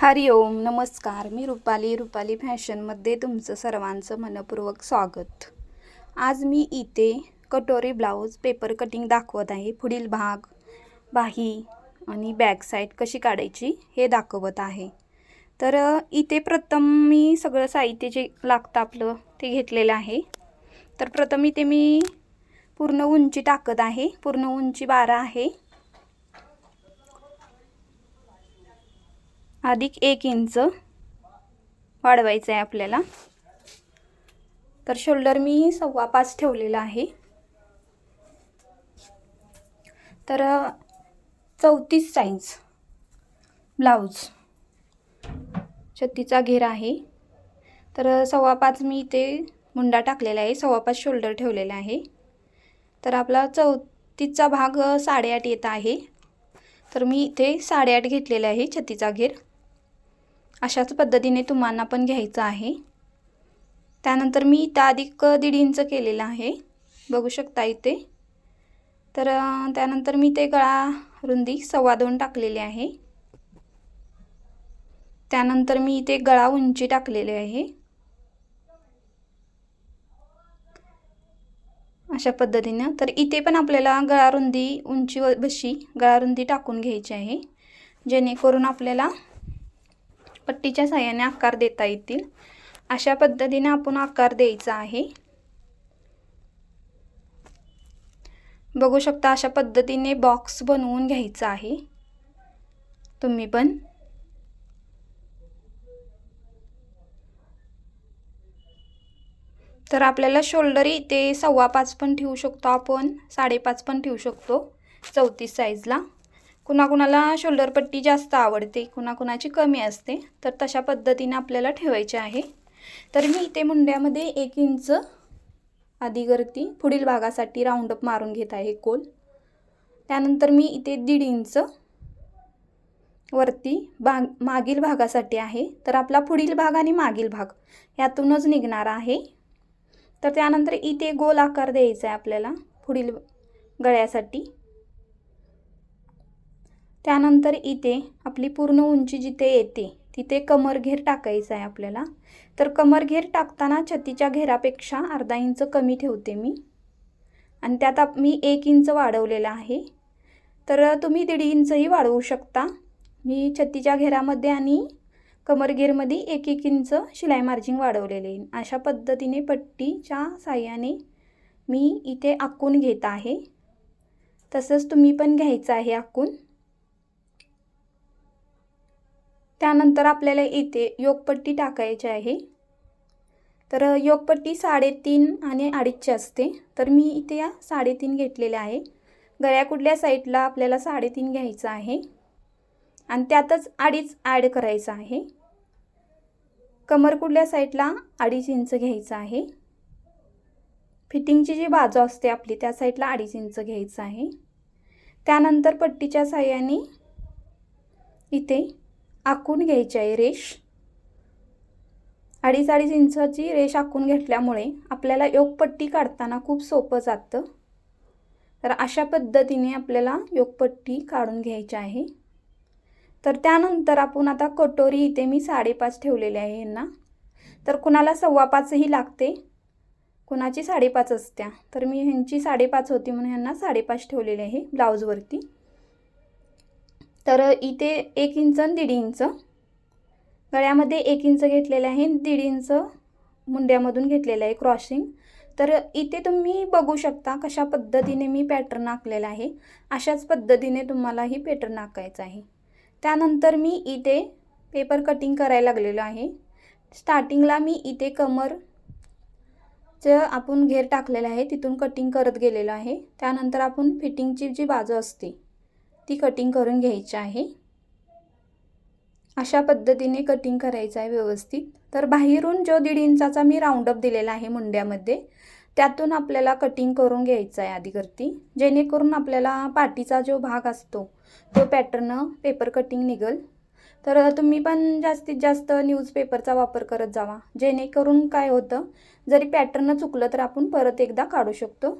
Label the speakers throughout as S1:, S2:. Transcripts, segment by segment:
S1: हरिओम नमस्कार. मी रुपाली रुपाली फॅशनमध्ये तुमचं सर्वांचं मनपूर्वक स्वागत. आज मी इथे कटोरी ब्लाऊज पेपर कटिंग दाखवत आहे. पुढील भाग बाही आणि बॅक साईड कशी काढायची हे दाखवत आहे. तर इथे प्रथम मी सगळं साहित्य जे लागतं आपलं ते घेतलेलं आहे. तर प्रथम इथे मी पूर्ण उंची टाकत आहे. पूर्ण उंची बारा आहे. अधिक एक इंच वाढवायचं आहे आपल्याला. तर शोल्डर मी सव्वा पाच ठेवलेला आहे. तर चौतीस साईज ब्लाऊज छत्तीचा घेर आहे. तर सव्वा पाच मी इथे मुंडा टाकलेला आहे. सव्वा पाच शोल्डर ठेवलेला आहे. तर आपला चौतीसचा भाग साडेआठ येत आहे. तर मी इथे साडेआठ घेतलेला आहे छत्तीचा घेर. अशाच पद्धतीने तुम्हाला पण घ्यायचं आहे. त्यानंतर मी इथं अधिक दीड इंच केलेलं आहे. बघू शकता इथे. तर त्यानंतर मी ते गळा रुंदी सव्वा दोन टाकलेली आहे. त्यानंतर मी इथे गळा उंची टाकलेली आहे. अशा पद्धतीनं. तर इथे पण आपल्याला गळा रुंदी उंची व बशी गळा रुंदी टाकून घ्यायची आहे. जेणेकरून आपल्याला पट्टीच्या साह्याने आकार देता येतील. अशा पद्धतीने आपण आकार द्यायचा आहे. बघू शकता अशा पद्धतीने बॉक्स बनवून घ्यायचा आहे. तुम्ही पण. तर आपल्याला शोल्डर इथे सव्वा पाच पण ठेवू शकतो आपण साडेपाच पण ठेवू शकतो चौतीस साईजला कुणाकुणाला शोल्डर पट्टी जास्त आवडते कुणाकुणाची कमी असते तर तशा पद्धतीने आपल्याला ठेवायचे आहे. तर मी इथे मुंड्यामध्ये एक इंच आधीगरती पुढील भागासाठी राऊंडअप मारून घेत आहे कोल त्यानंतर मी इथे दीड इंच वरती भाग मागील भागासाठी आहे. तर आपला पुढील भाग आणि मागील भाग यातूनच निघणार आहे. तर त्यानंतर इथे गोल आकार द्यायचा आहे आपल्याला पुढील गळ्यासाठी. त्यानंतर इथे आपली पूर्ण उंची जिथे येते तिथे कमरघेर टाकायचं आहे आपल्याला. तर कमरघेर टाकताना छतीच्या घेरापेक्षा अर्धा इंच कमी ठेवते मी. आणि त्यात आप मी एक इंच वाढवलेला आहे. तर तुम्ही दीड इंचही वाढवू शकता. मी छत्तीच्या घेरामध्ये आणि कमरघेरमध्ये एक एक इंच शिलाई मार्जिंग वाढवलेले आहे. अशा पद्धतीने पट्टीच्या साह्याने मी इथे आखून घेत आहे. तसंच तुम्ही पण घ्यायचं आहे आखून. त्यानंतर आपल्याला इथे योगपट्टी टाकायची आहे. तर योगपट्टी साडेतीन आणि अडीचची असते. तर मी इथे या साडेतीन घेतलेल्या आहे. गळ्या कुठल्या साईडला आपल्याला साडेतीन घ्यायचं आहे? आणि त्यातच अडीच ॲड करायचं आहे. कमर कुठल्या साईडला अडीच इंच घ्यायचं आहे. फिटिंगची जी बाजू असते आपली त्या साईडला अडीच इंच घ्यायचं आहे. त्यानंतर पट्टीच्या साह्याने इथे आखून घ्यायची आहे रेश अडीच अडीच इंचाची रेष आखून घेतल्यामुळे आपल्याला योगपट्टी काढताना खूप सोपं जातं. तर अशा पद्धतीने आपल्याला योगपट्टी काढून घ्यायची आहे. तर त्यानंतर आपण आता कटोरी इथे मी साडेपाच ठेवलेले आहे यांना. तर कुणाला सव्वा पाचही लागते? कुणाची साडेपाच असत्या? तर मी ह्यांची साडेपाच होती म्हणून ह्यांना साडेपाच ठेवलेले आहे ब्लाऊजवरती. तर इथे एक इंच आणि दीड इंच. गळ्यामध्ये एक इंच घेतलेलं आहे दीड इंच मुंड्यामधून घेतलेलं आहे क्रॉसिंग तर इथे तुम्ही बघू शकता कशा पद्धतीने मी पॅटर्न आखलेला आहे. अशाच पद्धतीने तुम्हालाही पॅटर्न आखायचं आहे. त्यानंतर मी इथे पेपर कटिंग करायला लागलेलो आहे. स्टार्टिंगला मी इथे कमर जे आपण घेर टाकलेलं आहे. तिथून कटिंग करत गेलेलो आहे. त्यानंतर आपण फिटिंगची जी बाजू असते ती कटिंग करून घ्यायची आहे. अशा पद्धतीने कटिंग करायचं आहे व्यवस्थित. तर बाहेरून जो दीड इंचाचा मी राऊंडअप दिलेला आहे मुंड्यामध्ये त्यातून आपल्याला कटिंग करून घ्यायचं आहे आधीकरती जेणेकरून आपल्याला पाठीचा जो भाग असतो तो पॅटर्न पेपर कटिंग निघल. तर तुम्ही पण जास्तीत जास्त न्यूजपेपरचा वापर करत जावा. जेणेकरून काय होतं जरी पॅटर्न चुकलं तर आपण परत एकदा काढू शकतो.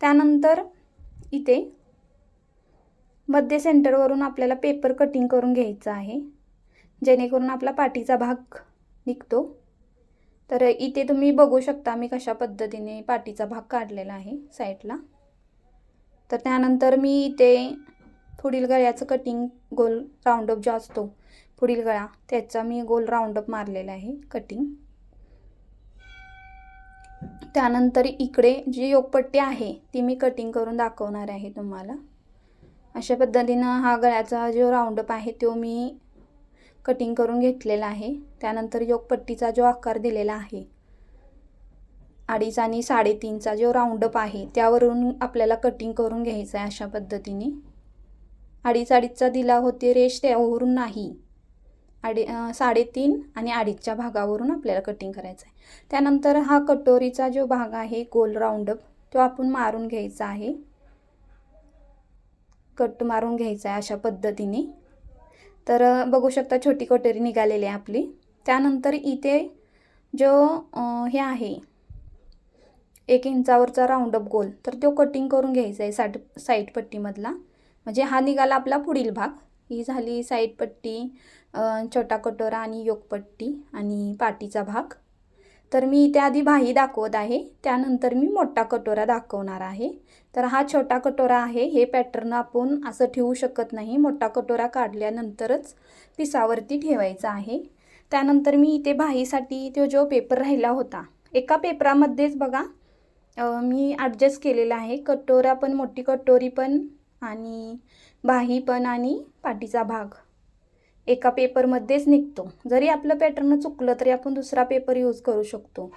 S1: त्यानंतर इथे मध्य सेंटरवरून आपल्याला पेपर कटिंग करून घ्यायचं आहे. जेणेकरून आपला पाठीचा भाग निघतो. तर इथे तुम्ही बघू शकता मी कशा पद्धतीने पाठीचा भाग काढलेला आहे साईडला तर त्यानंतर मी इथे पुढील गळ्याचं कटिंग गोल राऊंडअप जो असतो पुढील गळा त्याचा मी गोल राऊंडअप मारलेला आहे कटिंग त्यानंतर इकडे जी योगपट्टी आहे ती मी कटिंग करून दाखवणार आहे तुम्हाला. अशा पद्धतीनं हा गळ्याचा जो राऊंडअप आहे तो मी कटिंग करून घेतलेला आहे. त्यानंतर योगपट्टीचा जो आकार दिलेला आहे अडीच आणि साडेतीनचा जो राऊंडअप आहे त्यावरून आपल्याला कटिंग करून घ्यायचं आहे अशा पद्धतीने. अडीच अडीचचा दिला होते रेश त्यावरून नाही. अडी साडेतीन आणि अडीचच्या भागावरून आपल्याला कटिंग करायचं आहे. त्यानंतर हा कटोरीचा जो भाग आहे गोल राऊंडअप तो आपण मारून घ्यायचा आहे. कट मारून घ्यायचा आहे अशा पद्धतीने. तर बघू शकता छोटी कटोरी निघालेली आहे आपली. त्यानंतर इथे जो हे आहे एक इंचावरचा राऊंडअप गोल तर तो कटिंग करून घ्यायचा आहे साठ साईड पट्टीमधला. म्हणजे हा निघाला आपला पुढील भाग. ही झाली साईड पट्टी छोटा कटोरा आणि योगपट्टी आणि पाटीचा भाग. तर मी इथे आधी भाई दाखवत आहे त्यानंतर मी मोठा कटोरा दाखवणार आहे. तर हा छोटा कटोरा आहे हे पॅटर्न आपण असं ठेवू शकत नाही. मोठा कटोरा काढल्यानंतरच पिसावरती ठेवायचा आहे. त्यानंतर मी इथे भाईसाठी तो जो पेपर राहिला होता एका पेपरामध्येच बघा मी ॲडजस्ट केलेला आहे. कटोरा पण मोठी कटोरी पण आणि बाही पण आणि पाठीचा भाग. एका पेपरमध्येच निघतो. जरी आपलं पॅटर्न चुकलं तरी आपण दुसरा पेपर यूज करू शकतो.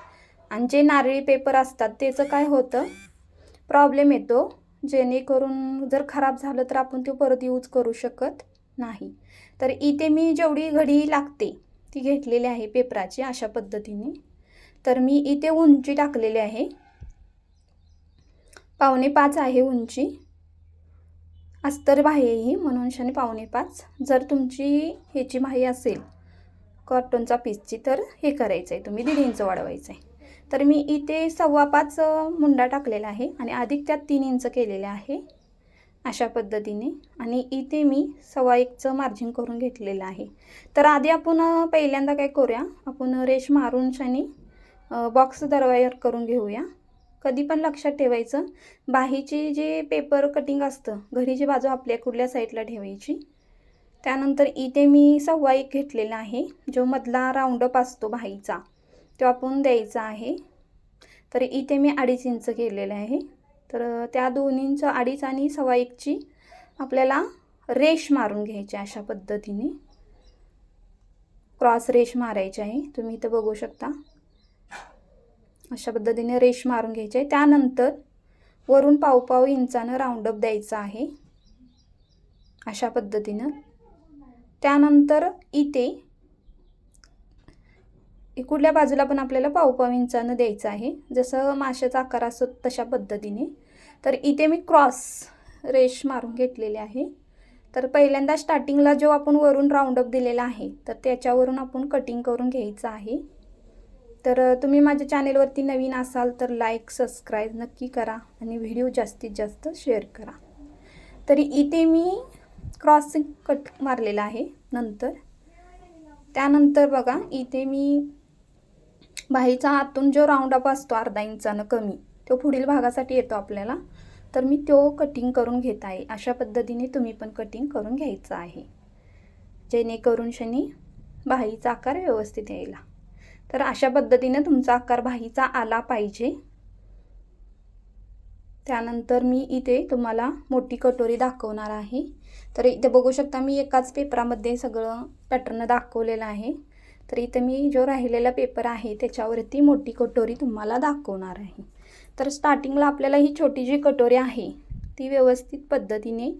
S1: आणि जे नारळी पेपर असतात त्याचं काय होतं? प्रॉब्लेम येतो. जेणेकरून जर खराब झालं तर आपण ते परत यूज करू शकत नाही. तर इथे मी जेवढी घडी लागते ती घेतलेली आहे पेपराची अशा पद्धतीने. तर मी इथे उंची टाकलेली आहे. पावणे पाच आहे उंची. अस्तर बाही ही म्हणून शनी पावणे पाच. जर तुमची ह्याची माही असेल कॉटनचा पीसची तर हे करायचं आहे तुम्ही दीड इंच वाढवायचं आहे तर मी इथे सव्वा पाच मुंडा टाकलेला आहे आणि अधिक त्यात तीन इंच केलेले आहे अशा पद्धतीने. आणि इथे मी सव्वा एकचं मार्जिन करून घेतलेलं आहे. तर आधी आपण पहिल्यांदा काय करूया? आपण रेश मारून शनी बॉक्स दरवायर करून घेऊया. कधी पण लक्षात ठेवायचं. बाहीचे जे पेपर कटिंग असतं घरीची बाजू आपल्या कुठल्या साईडला ठेवायची त्यानंतर इथे मी सव्वा एक घेतलेला आहे जो मधला राऊंडअप असतो बाहीचा तो आपण द्यायचा आहे. तर इथे मी अडीच इंच केलेलं आहे. तर त्या दोन इंच अडीच आणि सव्वा एकची आपल्याला रेश मारून घ्यायची अशा पद्धतीने. क्रॉस रेश मारायची आहे तुम्ही इथं बघू शकता. अशा पद्धतीने रेश मारून घ्यायचे आहे. त्यानंतर वरून पाव पाव इंचानं राऊंडअप द्यायचं आहे. अशा पद्धतीनं. त्यानंतर इथे कुठल्या बाजूला पण आपल्याला पावपाव इंचानं द्यायचं आहे. जसं माशाचा आकार असतो तशा पद्धतीने. तर इथे मी क्रॉस रेश मारून घेतलेले आहे. तर पहिल्यांदा स्टार्टिंगला जो आपण वरून राऊंडअप दिलेला आहे तर त्याच्यावरून आपण कटिंग करून घ्यायचं आहे. तर तुम्ही माझ्या चॅनेलवरती नवीन असाल तर लाईक सबस्क्राईब नक्की करा आणि व्हिडिओ जास्तीत जास्त शेअर करा. तरी इथे मी क्रॉसिंग कट मारलेला आहे नंतर. त्यानंतर बघा इथे मी बाहीचा आतून जो राऊंडअप असतो अर्धा इंचानं कमी तो पुढील भागासाठी येतो आपल्याला. तर मी तो कटिंग करून घेत आहे. अशा पद्धतीने तुम्ही पण कटिंग करून घ्यायचं आहे. जेणेकरून शनी बाहीचा आकार व्यवस्थित यायला. तर अशा पद्धतीने तुमचा आकार बाहीचा आला पाहिजे. त्यानंतर मी इथे तुम्हाला मोठी कटोरी दाखवणार आहे. तर इथे बघू शकता मी एकाच पेपरामध्ये सगळं पॅटर्न दाखवलेलं आहे. तर इथे मी जो राहिलेला पेपर आहे त्याच्यावरती मोठी कटोरी तुम्हाला दाखवणार आहे. तर स्टार्टिंगला आपल्याला ही छोटी जी कटोरी आहे ती व्यवस्थित पद्धतीने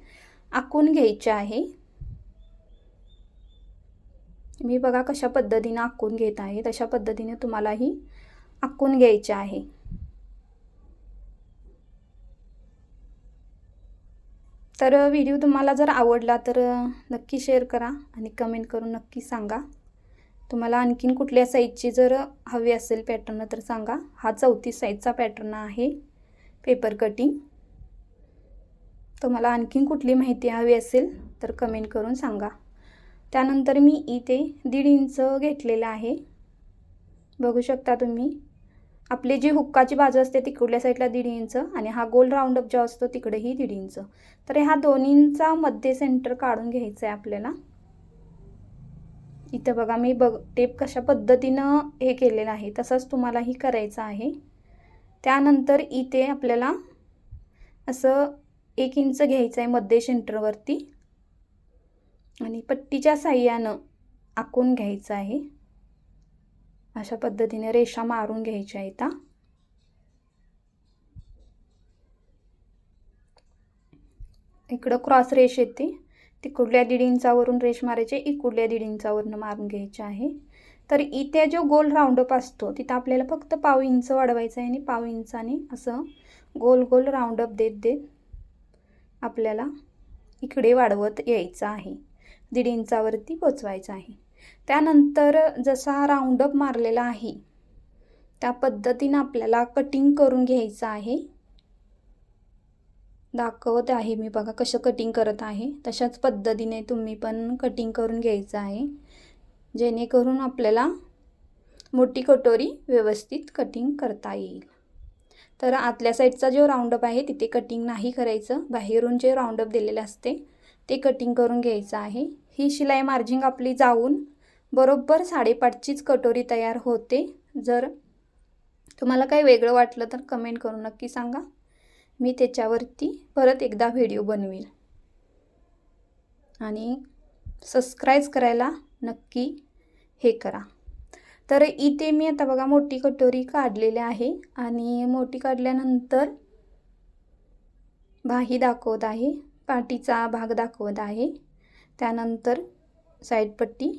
S1: आखून घ्यायची आहे. मी बघा कशा पद्धतीने आखून घेत आहे तशा पद्धतीने तुम्हालाही आखून घ्यायचे आहे. तर व्हिडिओ तुम्हाला जर आवडला तर नक्की शेअर करा आणि कमेंट करून नक्की सांगा. तुम्हाला आणखीन कुठल्या साईजची जर हवी असेल पॅटर्न तर सांगा. हा चौतीस साईजचा पॅटर्न आहे पेपर कटिंग तुम्हाला आणखीन कुठली माहिती हवी असेल तर कमेंट करून सांगा. त्यानंतर मी इथे दीड इंच घेतलेलं आहे. बघू शकता तुम्ही. आपली जी हुक्काची बाजू असते तिकडल्या साईडला दीड इंच आणि हा गोल राऊंडअप जो असतो तिकडेही दीड इंच. तर ह्या दोन्हींचा मध्ये सेंटर काढून घ्यायचं आहे आपल्याला. इथं बघा मी बघ टेप कशा पद्धतीनं हे केलेलं आहे तसंच तुम्हालाही करायचं आहे. त्यानंतर इथे आपल्याला असं एक इंच घ्यायचं आहे मध्ये सेंटरवरती. आणि पट्टीच्या साह्यानं आखून घ्यायचं आहे. अशा पद्धतीने रेषा मारून घ्यायच्या आहेत इकडं क्रॉस रेष येते. तिकडल्या दीड इंचावरून रेष मारायचे इकडल्या दीड इंचावरून मारून घ्यायचे आहे. तर इथे जो गोल राऊंडअप असतो तिथं आपल्याला फक्त पाव इंच वाढवायचं आहे आणि पाव इंचाने असं गोल गोल राऊंडअप देत देत आपल्याला इकडे वाढवत यायचं आहे. दीड इंचावरती पोचवायचं आहे. त्यानंतर जसा हा राऊंडअप मारलेला आहे त्या पद्धतीनं आपल्याला कटिंग करून घ्यायचं आहे. दाखवत आहे मी बघा कसं कटिंग करत आहे. तशाच पद्धतीने तुम्ही पण कटिंग करून घ्यायचं आहे. जेणेकरून आपल्याला मोठी कटोरी व्यवस्थित कटिंग करता येईल. तर आतल्या साईडचा जो राऊंडअप आहे तिथे कटिंग नाही करायचं. बाहेरून जे राऊंडअप दिलेले असते ते कटिंग करून घ्यायचं आहे. ही शिलाई मार्जिंग आपली जाऊन बरोबर साडेपाचचीच कटोरी तयार होते. जर तुम्हाला काही वेगळं वाटलं तर कमेंट करून नक्की सांगा. मी त्याच्यावरती परत एकदा व्हिडिओ बनवेल आणि सबस्क्राईब करायला नक्की हे करा. तर इथे मी आता बघा मोठी कटोरी काढलेली आहे. आणि मोठी काढल्यानंतर बाही दाखवत आहे. पाठीचा भाग दाखवत आहे. त्यानंतर साईडपट्टी